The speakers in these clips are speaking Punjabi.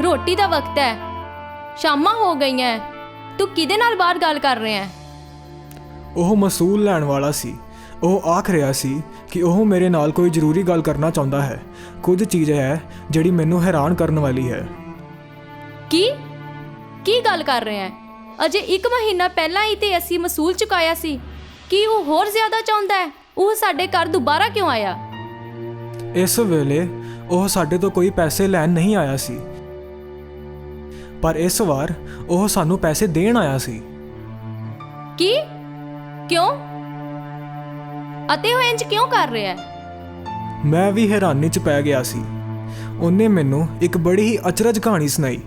ਰੋਟੀ ਦਾ ਵਕਤ ਹੈ। ਸ਼ਾਮਾਂ ਹੋ ਗਈਆਂ ਤੂੰ ਕਿਹਦੇ ਨਾਲ ਬਾਹਰ ਗੱਲ ਕਰ ਰਿਹਾ ਹੈ ਉਹ ਮਸੂਲ ਲੈਣ ਵਾਲਾ ਸੀ। ਉਹ ਆਖ ਰਿਹਾ ਸੀ ਕਿ ਉਹ ਮੇਰੇ ਨਾਲ ਕੋਈ ਜ਼ਰੂਰੀ ਗੱਲ ਕਰਨਾ ਚਾਹੁੰਦਾ ਹੈ। ਕੁਝ ਚੀਜ਼ ਹੈ ਜਿਹੜੀ ਮੈਨੂੰ ਹੈਰਾਨ ਕਰਨ ਵਾਲੀ ਹੈ। ਕੀ? ਕੀ ਗੱਲ ਕਰ ਰਿਹਾ ਹੈ ਅਜੇ 1 ਮਹੀਨਾ ਪਹਿਲਾਂ ਹੀ ਤੇ ਅਸੀਂ ਮਸੂਲ ਚੁਕਾਇਆ ਸੀ। ਕੀ ਉਹ ਹੋਰ ਜ਼ਿਆਦਾ ਚਾਹੁੰਦਾ ਹੈ? ਉਹ ਸਾਡੇ ਘਰ ਦੁਬਾਰਾ ਕਿਉਂ ਆਇਆ? ਇਸ ਵੇਲੇ ਉਹ ਸਾਡੇ ਤੋਂ ਕੋਈ ਪੈਸੇ ਲੈਣ ਨਹੀਂ ਆਇਆ ਸੀ। ਪਰ ਇਸ ਵਾਰ ਉਹ ਸਾਨੂੰ ਪੈਸੇ ਦੇਣ ਆਇਆ ਸੀ। ਕੀ? ਕਿਉਂ? ਅਤੇ ਉਹ ਇੰਜ ਕਿਉਂ ਕਰ ਰਿਹਾ ਹੈ? ਮੈਂ ਵੀ ਹੈਰਾਨੀ 'ਚ ਪੈ ਗਿਆ ਸੀ। ਉਹਨੇ ਮੈਨੂੰ ਇੱਕ ਬੜੀ ਹੀ ਅਚਰਜ ਕਹਾਣੀ ਸੁਣਾਈ।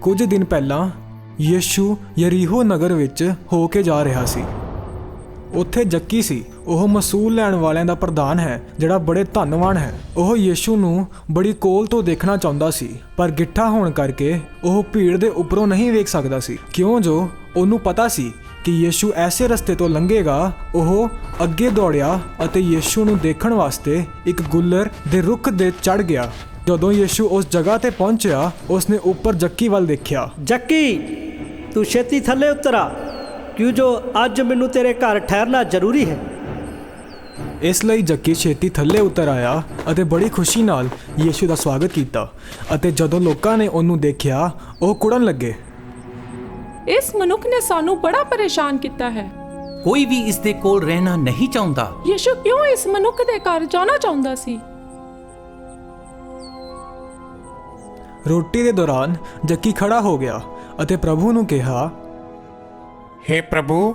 ਕੁਝ ਦਿਨ ਪਹਿਲਾਂ ਯੀਸ਼ੂ ਯਰੀਹੋ ਨਗਰ ਵਿੱਚ ਹੋ ਕੇ ਜਾ ਰਿਹਾ ਸੀ। ਉੱਥੇ ਜੱਕੀ ਸੀ। ਉਹ ਮਸੂਲ ਲੈਣ ਵਾਲਿਆਂ ਦਾ ਪ੍ਰਧਾਨ ਹੈ, ਜਿਹੜਾ ਬੜੇ ਧੰਨਵਾਨ ਹੈ। ਉਹ ਯੀਸ਼ੂ ਨੂੰ ਬੜੀ ਕੋਲ ਤੋਂ ਦੇਖਣਾ ਚਾਹੁੰਦਾ ਸੀ, ਪਰ ਗਿੱਠਾ ਹੋਣ ਕਰਕੇ ਉਹ ਭੀੜ ਦੇ ਉੱਪਰੋਂ ਨਹੀਂ ਵੇਖ ਸਕਦਾ ਸੀ। ਕਿਉਂ ਜੋ ਉਹਨੂੰ ਪਤਾ ਸੀ ਕਿ ਯੀਸ਼ੂ ਐਸੇ ਰਸਤੇ ਤੋਂ ਲੰਘੇਗਾ, ਉਹ ਅੱਗੇ ਦੌੜਿਆ ਅਤੇ ਯੀਸ਼ੂ ਨੂੰ ਦੇਖਣ ਵਾਸਤੇ ਇੱਕ ਗੁੱਲਰ ਦੇ ਰੁੱਖ ਦੇ ਚੜ ਗਿਆ। ਜਦੋਂ ਯੀਸ਼ੂ ਉਸ ਜਗ੍ਹਾ ਤੇ ਪਹੁੰਚਿਆ, ਉਸਨੇ ਉੱਪਰ ਜੱਕੀ ਵੱਲ ਦੇਖਿਆ। ਜੱਕੀ, ਤੂੰ ਛੇਤੀ ਥੱਲੇ ਉਤਰਾ ਕਿਉਂ ਜੋ ਅੱਜ ਮੈਨੂੰ ਤੇਰੇ ਘਰ ਠਹਿਰਨਾ ਜ਼ਰੂਰੀ ਹੈ। ਇਸ ਲਈ ਜੱਕੀ ਛੇਤੀ ਥੱਲੇ ਉਤਰ ਆਇਆ ਅਤੇ ਬੜੀ ਖੁਸ਼ੀ ਨਾਲ ਯੀਸ਼ੂ ਦਾ ਸਵਾਗਤ ਕੀਤਾ ਅਤੇ ਜਦੋਂ ਲੋਕਾਂ ਨੇ ਉਹਨੂੰ ਦੇਖਿਆ ਉਹ ਕੁੜਨ ਲੱਗੇ। ਇਸ ਮਨੁੱਖ ਨੇ ਸਾਨੂੰ ਬੜਾ ਪਰੇਸ਼ਾਨ ਕੀਤਾ ਹੈ। ਕੋਈ ਵੀ ਇਸ ਦੇ ਕੋਲ ਰਹਿਣਾ ਨਹੀਂ ਚਾਹੁੰਦਾ। ਯਿਸੂ ਕਿਉਂ ਇਸ ਮਨੁੱਖ ਦੇ ਘਰ ਜਾਣਾ ਚਾਹੁੰਦਾ ਸੀ? ਰੋਟੀ ਦੇ ਦੌਰਾਨ ਜੱਕੀ ਖੜਾ ਹੋ ਗਿਆ ਅਤੇ ਪ੍ਰਭੂ ਨੂੰ ਕਿਹਾ ਹੇ ਪ੍ਰਭੂ,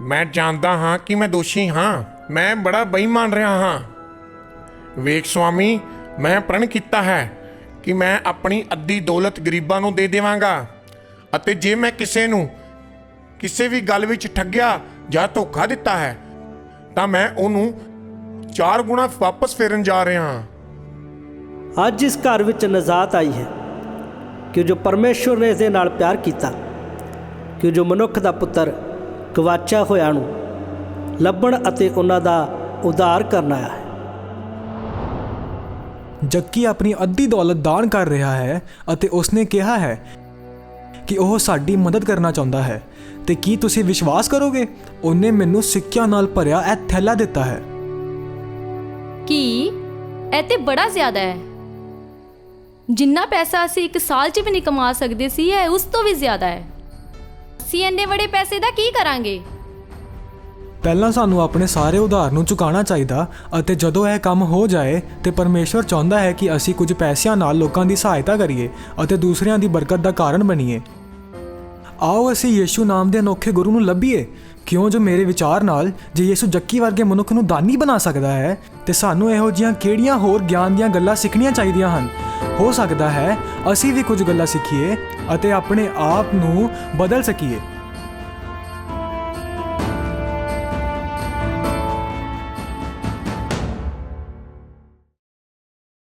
ਮੈਂ ਜਾਣਦਾ ਹਾਂ ਕਿ ਮੈਂ ਦੋਸ਼ੀ ਹਾਂ। ਮੈਂ ਬੜਾ ਬੇਈਮਾਨ ਰਿਹਾ ਹਾਂ। ਵੇਖ ਸੁਆਮੀ, ਮੈਂ ਪ੍ਰਣ ਕੀਤਾ ਹੈ ਕਿ ਮੈਂ ਆਪਣੀ ਅੱਧੀ ਦੌਲਤ ਗਰੀਬਾਂ ਨੂੰ ਦੇ ਦੇਵਾਂਗਾ ਅਤੇ ਜੇ ਮੈਂ ਕਿਸੇ ਨੂੰ ਕਿਸੇ ਵੀ ਗੱਲ ਵਿੱਚ ਠੱਗਿਆ ਜਾਂ ਧੋਖਾ ਦਿੱਤਾ ਹੈ, ਤਾਂ ਮੈਂ ਉਹਨੂੰ ਚਾਰ ਗੁਣਾ ਵਾਪਸ ਫੇਰਨ ਜਾ ਰਿਹਾ ਹਾਂ। ਅੱਜ ਇਸ ਘਰ ਵਿੱਚ ਨਜ਼ਾਤ ਆਈ ਹੈ ਕਿ ਜੋ ਪਰਮੇਸ਼ਵਰ ਨੇ ਇਸ ਦੇ ਨਾਲ ਪਿਆਰ ਕੀਤਾ ਕਿ ਜੋ ਮਨੁੱਖ ਦਾ ਪੁੱਤਰ ਗਵਾਚਿਆ ਹੋਇਆ ਨੂੰ ਲੱਭਣ ਅਤੇ ਉਹਨਾਂ ਦਾ ਉਧਾਰ ਕਰਨ ਆਇਆ ਹੈ। ਜੱਕੀ ਆਪਣੀ ਅੱਧੀ ਦੌਲਤ ਦਾਨ ਕਰ ਰਿਹਾ ਹੈ ਅਤੇ ਉਸਨੇ ਕਿਹਾ ਹੈ ਕਿ ਉਹ ਸਾਡੀ ਮਦਦ ਕਰਨਾ ਚਾਹੁੰਦਾ ਹੈ ਤੇ ਕੀ ਤੁਸੀਂ ਵਿਸ਼ਵਾਸ ਕਰੋਗੇ? ਉਹਨੇ ਮੈਨੂੰ ਸਿੱਕਿਆਂ ਨਾਲ ਭਰਿਆ ਇਹ ਥੈਲਾ ਦਿੱਤਾ ਹੈ। ਕੀ? ਇਹ ਤੇ ਬੜਾ ਜ਼ਿਆਦਾ ਹੈ। ਜਿੰਨਾ ਪੈਸਾ ਅਸੀਂ ਇੱਕ ਸਾਲ 'ਚ ਵੀ ਨਹੀਂ ਕਮਾ ਸਕਦੇ ਸੀ ਇਹ ਉਸ ਤੋਂ ਵੀ ਜ਼ਿਆਦਾ ਹੈ। ਅਸੀਂ ਇੰਨੇ ਬੜੇ ਪੈਸੇ ਦਾ ਕੀ ਕਰਾਂਗੇ? ਪਹਿਲਾਂ ਸਾਨੂੰ ਆਪਣੇ ਸਾਰੇ ਉਧਾਰ ਨੂੰ ਚੁਕਾਉਣਾ ਚਾਹੀਦਾ ਅਤੇ ਜਦੋਂ ਇਹ ਕੰਮ ਹੋ ਜਾਏ ਤੇ ਪਰਮੇਸ਼ਵਰ ਚਾਹੁੰਦਾ ਹੈ ਕਿ ਅਸੀਂ ਕੁਝ ਪੈਸਿਆਂ ਨਾਲ ਲੋਕਾਂ ਦੀ ਸਹਾਇਤਾ ਕਰੀਏ ਅਤੇ ਦੂਸਰਿਆਂ ਦੀ ਬਰਕਤ ਦਾ ਕਾਰਨ ਬਣੀਏ। ਆਓ ਅਸੀਂ ਯੀਸ਼ੂ ਨਾਮ ਦੇ ਅਨੋਖੇ ਗੁਰੂ ਨੂੰ ਲੱਭੀਏ। ਕਿਉਂ ਜੋ ਮੇਰੇ ਵਿਚਾਰ ਨਾਲ ਜੇ ਯੀਸ਼ੂ ਜੱਕੀ ਵਰਗੇ ਮਨੁੱਖ ਨੂੰ ਦਾਨੀ ਬਣਾ ਸਕਦਾ ਹੈ, ਤੇ ਸਾਨੂੰ ਇਹੋ ਜਿਹੀਆਂ ਕਿਹੜੀਆਂ ਹੋਰ ਗਿਆਨ ਦੀਆਂ ਗੱਲਾਂ ਸਿੱਖਣੀਆਂ ਚਾਹੀਦੀਆਂ ਹਨ? ਹੋ ਸਕਦਾ ਹੈ ਅਸੀਂ ਵੀ ਕੁਝ ਗੱਲਾਂ ਸਿੱਖੀਏ ਅਤੇ ਆਪਣੇ ਆਪ ਨੂੰ ਬਦਲ ਸਕੀਏ।